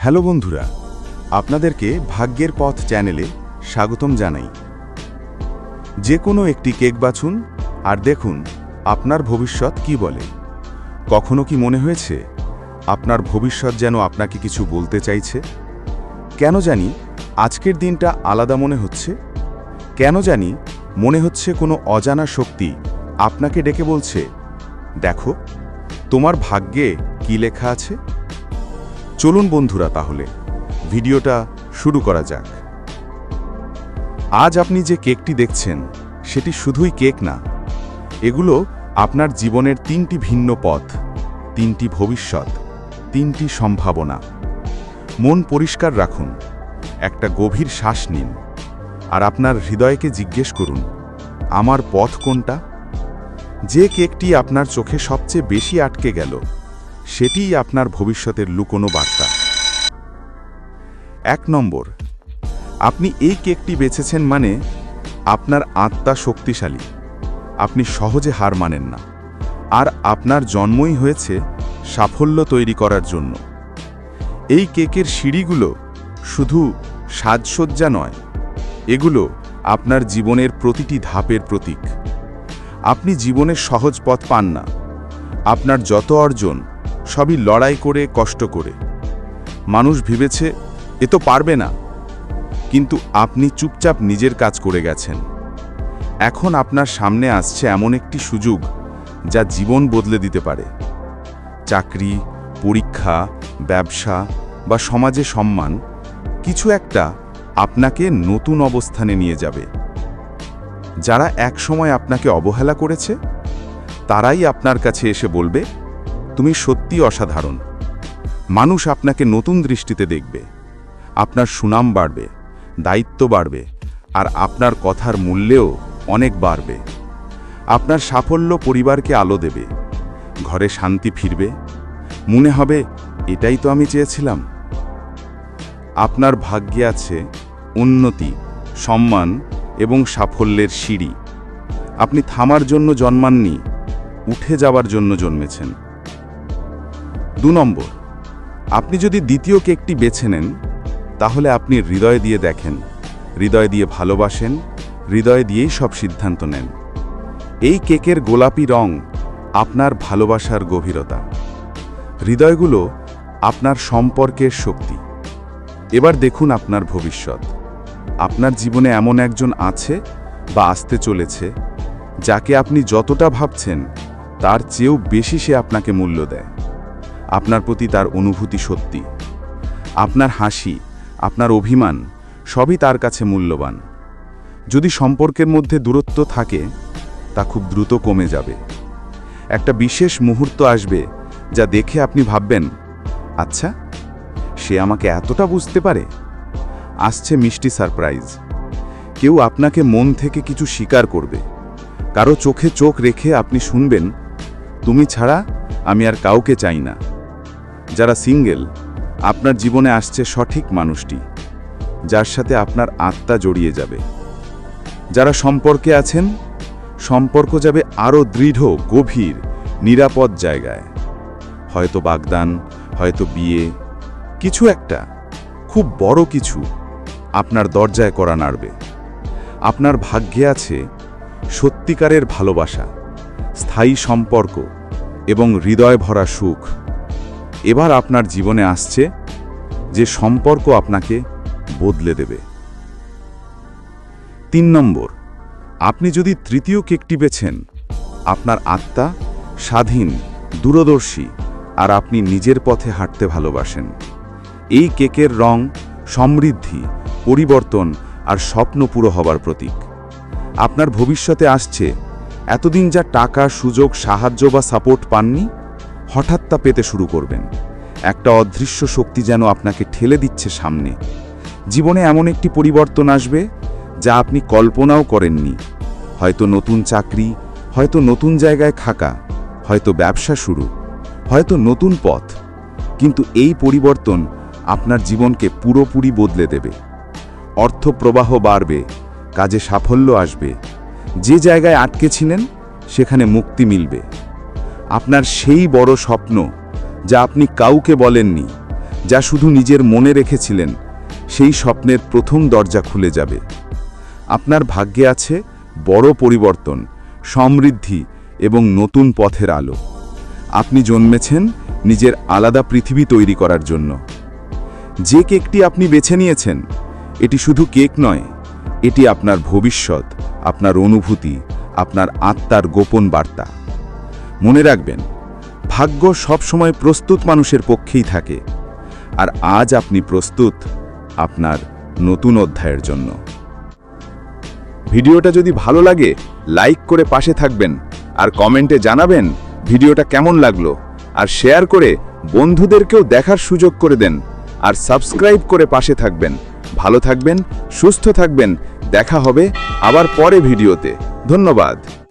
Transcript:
Hello বন্ধুরা, আপনাদেরকে ভাগ্যের পথ চ্যানেলে স্বাগতম জানাই। যে কোনো একটি কেক বাছুন, আর দেখুন আপনার ভবিষ্যৎ কি বলে। কখনো কি মনে হয়েছে আপনার ভবিষ্যৎ যেন আপনাকে কিছু বলতে চাইছে? কেন জানি আজকের দিনটা আলাদা মনে হচ্ছে। কেন জানি মনে হচ্ছে কোনো অজানা শক্তি আপনাকে ডেকে বলছে, দেখো, তোমার ভাগ্যে কি লেখা আছে? চলুন বন্ধুরা তাহলে, ভিডিওটা শুরু করা যাক। আজ আপনি যে কেকটি দেখছেন, সেটি শুধুই কেক না, এগুলো আপনার জীবনের তিনটি ভিন্ন পথ, তিনটি ভবিষ্যৎ, তিনটি সম্ভাবনা। মন পরিষ্কার রাখুন, একটা গভীর শ্বাস নিন, আর আপনার হৃদয়কে জিজ্ঞেস করুন, আমার পথ কোনটা? যে কেকটি আপনার চোখে সবচেয়ে বেশি আটকে গেল সেটিই আপনার ভবিষ্যতের লুকোনো বার্তা। এক নম্বর, আপনি এই কেকটি বেছেছেন মানে আপনার আত্মা শক্তিশালী। আপনি সহজে হার মানেন না। আর আপনার জন্মই হয়েছে সাফল্য তৈরি করার জন্য। এই কেকের সিঁড়িগুলো শুধু সাজসজ্জা নয়, এগুলো আপনার জীবনের প্রতিটি ধাপের প্রতীক। আপনি জীবনের সহজ পথ পান না। আপনার যত অর্জন সবই লড়াই করে, কষ্ট করে। মানুষ ভেবেছে, এ তো পারবে না। কিন্তু আপনি চুপচাপ নিজের কাজ করে গেছেন। এখন আপনার সামনে আসছে এমন একটি সুযোগ যা জীবন বদলে দিতে পারে। চাকরি, পরীক্ষা, ব্যবসা বা সমাজে সম্মান কিছু একটা আপনাকে নতুন অবস্থানে নিয়ে যাবে। যারা একসময় আপনাকে অবহেলা করেছে, তারাই আপনার কাছে এসে বলবে তুমি সত্যি অসাধারণ। মানুষ আপনাকে নতুন দৃষ্টিতে দেখবে। আপনার সুনাম বাড়বে, দায়িত্ব বাড়বে, আর আপনার কথার মূল্যেও অনেক বাড়বে। আপনার সাফল্য পরিবারকে আলো দেবে। ঘরে শান্তি ফিরবে। মনে হবে, এটাই তো আমি চেয়েছিলাম। আপনার ভাগ্যে আছে উন্নতি, সম্মান এবং সাফল্যের সিঁড়ি। আপনি থামার জন্য জন্মাননি, উঠে যাওয়ার জন্য জন্মেছেন। দু নম্বর, আপনি যদি দ্বিতীয় কেকটি বেছে নেন, তাহলে আপনি হৃদয় দিয়ে দেখেন, হৃদয় দিয়ে ভালোবাসেন, হৃদয় দিয়েই সব সিদ্ধান্ত নেন। এই কেকের গোলাপি রং আপনার ভালোবাসার গভীরতা। হৃদয়গুলো আপনার সম্পর্কের শক্তি। এবার দেখুন আপনার ভবিষ্যৎ। আপনার জীবনে এমন একজন আছে বা আসতে চলেছে, যাকে আপনি যতটা ভাবছেন, তার চেয়েও বেশি সে আপনাকে মূল্য দেয়। আপনার প্রতি তার অনুভূতি সত্যি। আপনার হাসি, আপনার অভিমান, সবই তার কাছে মূল্যবান। যদি সম্পর্কের মধ্যে দূরত্ব থাকে, তা খুব দ্রুত কমে যাবে। একটা বিশেষ মুহূর্ত আসবে, যা দেখে আপনি ভাববেন আচ্ছা সে আমাকে এতটা বুঝতে পারে? আসছে মিষ্টি সারপ্রাইজ। কেউ আপনাকে মন থেকে কিছু স্বীকার করবে। কারও চোখে চোখ রেখে আপনি শুনবেন, তুমি ছাড়া আমি আর কাউকে চাই না। যারা সিঙ্গেল, আপনার জীবনে আসছে সঠিক মানুষটি, যার সাথে আপনার আত্মা জড়িয়ে যাবে। যারা সম্পর্কে আছেন, সম্পর্ক যাবে আরও দৃঢ়, গভীর, নিরাপদ জায়গায়। হয়তো বাগদান, হয়তো বিয়ে, কিছু একটা, খুব বড় কিছু আপনার দরজায় করা নাড়বে। আপনার ভাগ্যে আছে সত্যিকারের ভালোবাসা, স্থায়ী সম্পর্ক এবং হৃদয় ভরা সুখ। এবার আপনার জীবনে আসছে যে সম্পর্ক আপনাকে বদলে দেবে। তিন নম্বর, আপনি যদি তৃতীয় কেকটি বেছেন, আপনার আত্মা স্বাধীন, দূরদর্শী আর আপনি নিজের পথে হাঁটতে ভালোবাসেন। এই কেকের রং সমৃদ্ধি, পরিবর্তন আর স্বপ্ন পুরো হবার প্রতীক। আপনার ভবিষ্যতে আসছে এতদিন যা টাকা, সুযোগ, সাহায্য বা সাপোর্ট পাননি, হঠাৎ তা পেতে শুরু করবেন। একটা অদৃশ্য শক্তি যেন আপনাকে ঠেলে দিচ্ছে সামনে। জীবনে এমন একটি পরিবর্তন আসবে, যা আপনি কল্পনাও করেননি। হয়তো নতুন চাকরি, হয়তো নতুন জায়গায় থাকা, হয়তো ব্যবসা শুরু, হয়তো নতুন পথ। কিন্তু এই পরিবর্তন আপনার জীবনকে পুরোপুরি বদলে দেবে। অর্থ প্রবাহ বাড়বে, কাজে সাফল্য আসবে। যে জায়গায় আটকে ছিলেন, সেখানে মুক্তি মিলবে। আপনার সেই বড় স্বপ্ন যা আপনি কাউকে বলেননি, যা শুধু নিজের মনে রেখেছিলেন, সেই স্বপ্নের প্রথম দরজা খুলে যাবে। আপনার ভাগ্যে আছে বড় পরিবর্তন, সমৃদ্ধি এবং নতুন পথের আলো। আপনি জন্মেছেন নিজের আলাদা পৃথিবী তৈরি করার জন্য। যে কেকটি আপনি বেছে নিয়েছেন, এটি শুধু কেক নয়, এটি আপনার ভবিষ্যৎ, আপনার অনুভূতি, আপনার আত্মার গোপন বার্তা। মনে রাখবেন ভাগ্য সবসময় প্রস্তুত মানুষের পক্ষেই থাকে। আর আজ আপনি প্রস্তুত আপনার নতুন অধ্যায়ের জন্য। ভিডিওটা যদি ভালো লাগে, লাইক করে পাশে থাকবেন আর কমেন্টে জানাবেন ভিডিওটা কেমন লাগল। আর শেয়ার করে বন্ধুদেরকেও দেখার সুযোগ করে দেন। আর সাবস্ক্রাইব করে পাশে থাকবেন। ভালো থাকবেন, সুস্থ থাকবেন। দেখা হবে আবার পরে ভিডিওতে। ধন্যবাদ।